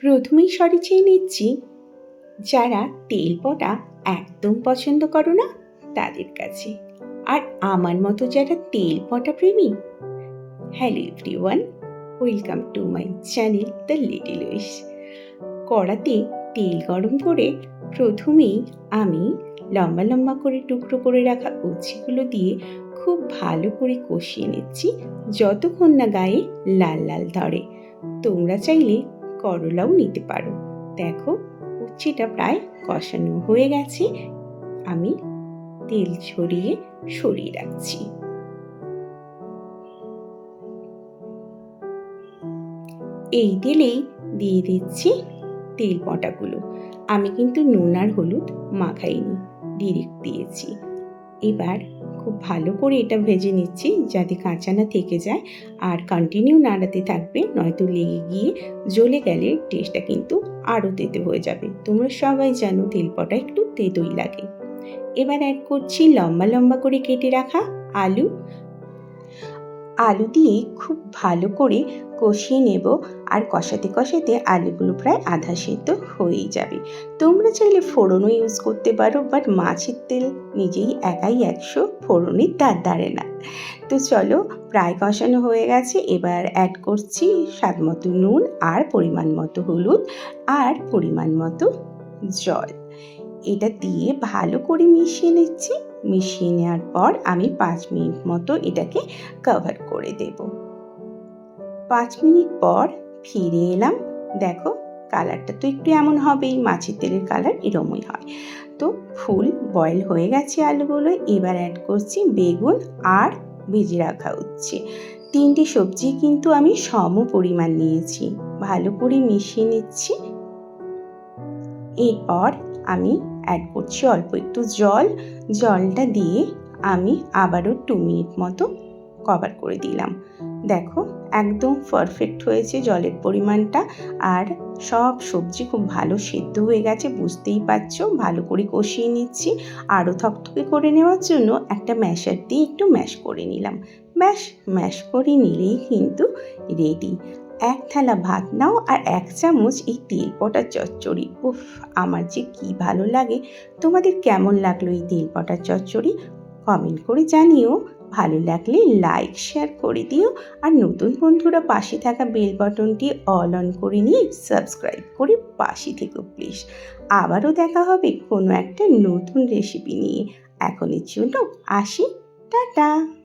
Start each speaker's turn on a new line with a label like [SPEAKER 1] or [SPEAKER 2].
[SPEAKER 1] প্রথমেই সরি চেয়ে নিচ্ছি। যারা তেল পটা একদম পছন্দ করো না, তাদের কাছে। আর আমার মতো যারা তেল পটা প্রেমী, hello everyone, welcome to my channel the little wish. কড়াতে তেল গরম করে প্রথমেই আমি লম্বা লম্বা করে টুকরো করে রাখা উচ্ছিগুলো দিয়ে খুব ভালো করে কষিয়ে নিচ্ছি, যতক্ষণ না গায়ে লাল লাল ধরে। তোমরা চাইলে করলাও নিতে পারো। দেখো উচ্ছেটা প্রায় কষানো হয়ে গেছে। আমি তেল ছড়িয়ে সরিয়ে রাখছি। এই তেলেই দিয়ে দিচ্ছি তেল পটাগুলো। আমি কিন্তু নুন আর হলুদ মাখাইনি ডিরেক্ট দিয়েছি। এবার খুব ভালো করে এটা ভেজে নিচ্ছি যাতে কাঁচা না থেকে যায়। আর কন্টিনিউ নাড়াতে থাকবে, নয়তো লেগে গিয়ে জ্বলে গেলে টেস্টটা কিন্তু আরও তেতে হয়ে যাবে। তোমরা সবাই জানো তেলপটা একটু তেতোই লাগে। এবার অ্যাড করছি লম্বা লম্বা করে কেটে রাখা আলু। আলু দিয়ে খুব ভালো করে কষিয়ে নেব। আর কষাতে কষাতে আলুগুলো প্রায় আধা সেদ্ধ হয়েই যাবে। তোমরা চাইলে ফোড়নও ইউজ করতে পারো বাট মাছের তেল নিজেই একাই একশো ফোড়নই তার দাঁড়ে না। তো চলো, প্রায় কষানো হয়ে গেছে। এবার অ্যাড করছি স্বাদ মতো নুন আর পরিমাণ মতো হলুদ আর পরিমাণ মতো জল। এটা দিয়ে ভালো করে মিশিয়ে নিচ্ছি। মিশিয়ে নেওয়ার পর আমি পাঁচ মিনিট মতো এটাকে কভার করে দেব। পাঁচ মিনিট পর ফিরে এলাম। দেখো কালারটা তো একটু এমন হবেই, মাছের তেলের কালার এরমই হয়। তো ফুল বয়েল হয়ে গেছে আলুগুলো, এবার অ্যাড করছি বেগুন আর ভেজে রাখা হচ্ছে তিনটি সবজি কিন্তু আমি সম পরিমাণ নিয়েছি। ভালো করে মিশিয়ে নিচ্ছি। এরপর আমি অ্যাড করছি অল্প একটু জল। জলটা দিয়ে আমি আবারও টু মিনিট মতো কভার করে দিলাম। দেখো, একদম পারফেক্ট হয়েছে জলের পরিমাণটা। আর সব সবজি খুব ভালো সেদ্ধ হয়ে গেছে, বুঝতেই পারছ? ভালো করে কষিয়ে নিচ্ছি। আরও থকথকে করে নেওয়ার জন্য একটা ম্যাশার দিয়ে একটু ম্যাশ করে নিলাম। ব্যাস ম্যাশ করে নিলেই কিন্তু রেডি এক থালা ভাত নাও আর এক চামচ এই তেল পটার চচ্চড়ি। উফ, আমার যে কি ভালো লাগে। তোমাদের কেমন লাগল এই তেল পটার চচ্চড়ি? কমেন্ট করে জানিও। ভালো লাগলে লাইক, শেয়ার করে দিও। আর নতুন বন্ধুরা পাশে থাকা বেল বাটনটি অল অন করে নিয়ে সাবস্ক্রাইব করে পাশে থেকো, প্লিজ। আবারও দেখা হবে কোনো একটা নতুন রেসিপি নিয়ে। এখনের জন্য আসি, টাটা।